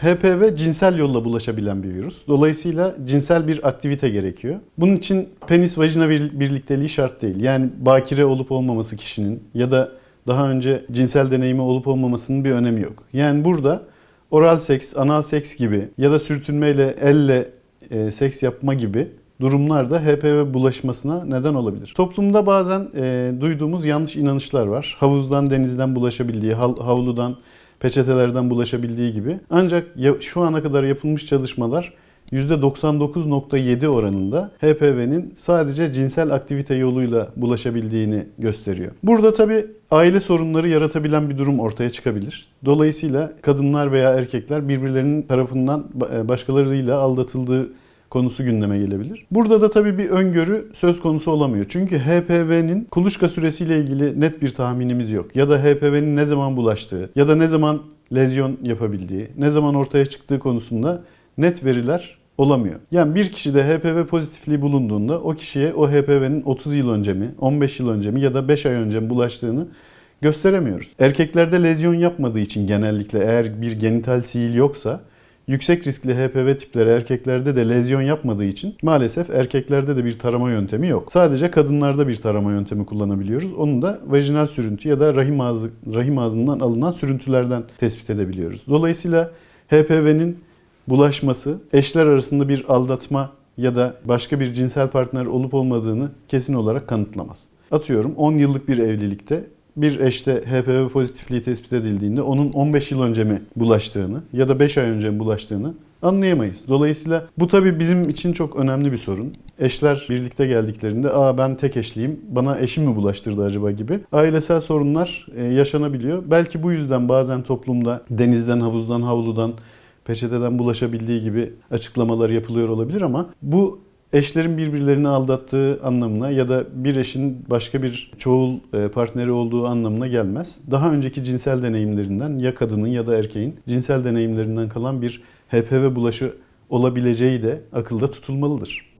HPV cinsel yolla bulaşabilen bir virüs. Dolayısıyla cinsel bir aktivite gerekiyor. Bunun için penis vajina bir- birlikteliği şart değil. Yani bakire olup olmaması kişinin ya da daha önce cinsel deneyimi olup olmamasının bir önemi yok. Yani burada oral seks, anal seks gibi ya da sürtünmeyle, elle e, seks yapma gibi durumlarda HPV bulaşmasına neden olabilir. Toplumda bazen e, duyduğumuz yanlış inanışlar var. Havuzdan, denizden bulaşabildiği, hav- havludan, peçetelerden bulaşabildiği gibi. Ancak şu ana kadar yapılmış çalışmalar %99.7 oranında HPV'nin sadece cinsel aktivite yoluyla bulaşabildiğini gösteriyor. Burada tabii aile sorunları yaratabilen bir durum ortaya çıkabilir. Dolayısıyla kadınlar veya erkekler birbirlerinin tarafından ba- başkalarıyla aldatıldığı konusu gündeme gelebilir. Burada da tabii bir öngörü söz konusu olamıyor. Çünkü HPV'nin kuluçka süresiyle ilgili net bir tahminimiz yok. Ya da HPV'nin ne zaman bulaştığı ya da ne zaman lezyon yapabildiği, ne zaman ortaya çıktığı konusunda net veriler olamıyor. Yani bir kişide HPV pozitifliği bulunduğunda o kişiye o HPV'nin 30 yıl önce mi, 15 yıl önce mi ya da 5 ay önce mi bulaştığını gösteremiyoruz. Erkeklerde lezyon yapmadığı için genellikle eğer bir genital sihil yoksa yüksek riskli HPV tipleri erkeklerde de lezyon yapmadığı için maalesef erkeklerde de bir tarama yöntemi yok. Sadece kadınlarda bir tarama yöntemi kullanabiliyoruz. Onu da vajinal sürüntü ya da rahim ağzı rahim ağzından alınan sürüntülerden tespit edebiliyoruz. Dolayısıyla HPV'nin bulaşması eşler arasında bir aldatma ya da başka bir cinsel partner olup olmadığını kesin olarak kanıtlamaz. Atıyorum 10 yıllık bir evlilikte bir eşte HPV pozitifliği tespit edildiğinde onun 15 yıl önce mi bulaştığını ya da 5 ay önce mi bulaştığını anlayamayız. Dolayısıyla bu tabii bizim için çok önemli bir sorun. Eşler birlikte geldiklerinde aa ben tek eşliyim bana eşim mi bulaştırdı acaba gibi ailesel sorunlar e, yaşanabiliyor. Belki bu yüzden bazen toplumda denizden, havuzdan, havludan peçeteden bulaşabildiği gibi açıklamalar yapılıyor olabilir ama bu eşlerin birbirlerini aldattığı anlamına ya da bir eşin başka bir çoğul e, partneri olduğu anlamına gelmez. Daha önceki cinsel deneyimlerinden ya kadının ya da erkeğin cinsel deneyimlerinden kalan bir HPV bulaşı olabileceği de akılda tutulmalıdır.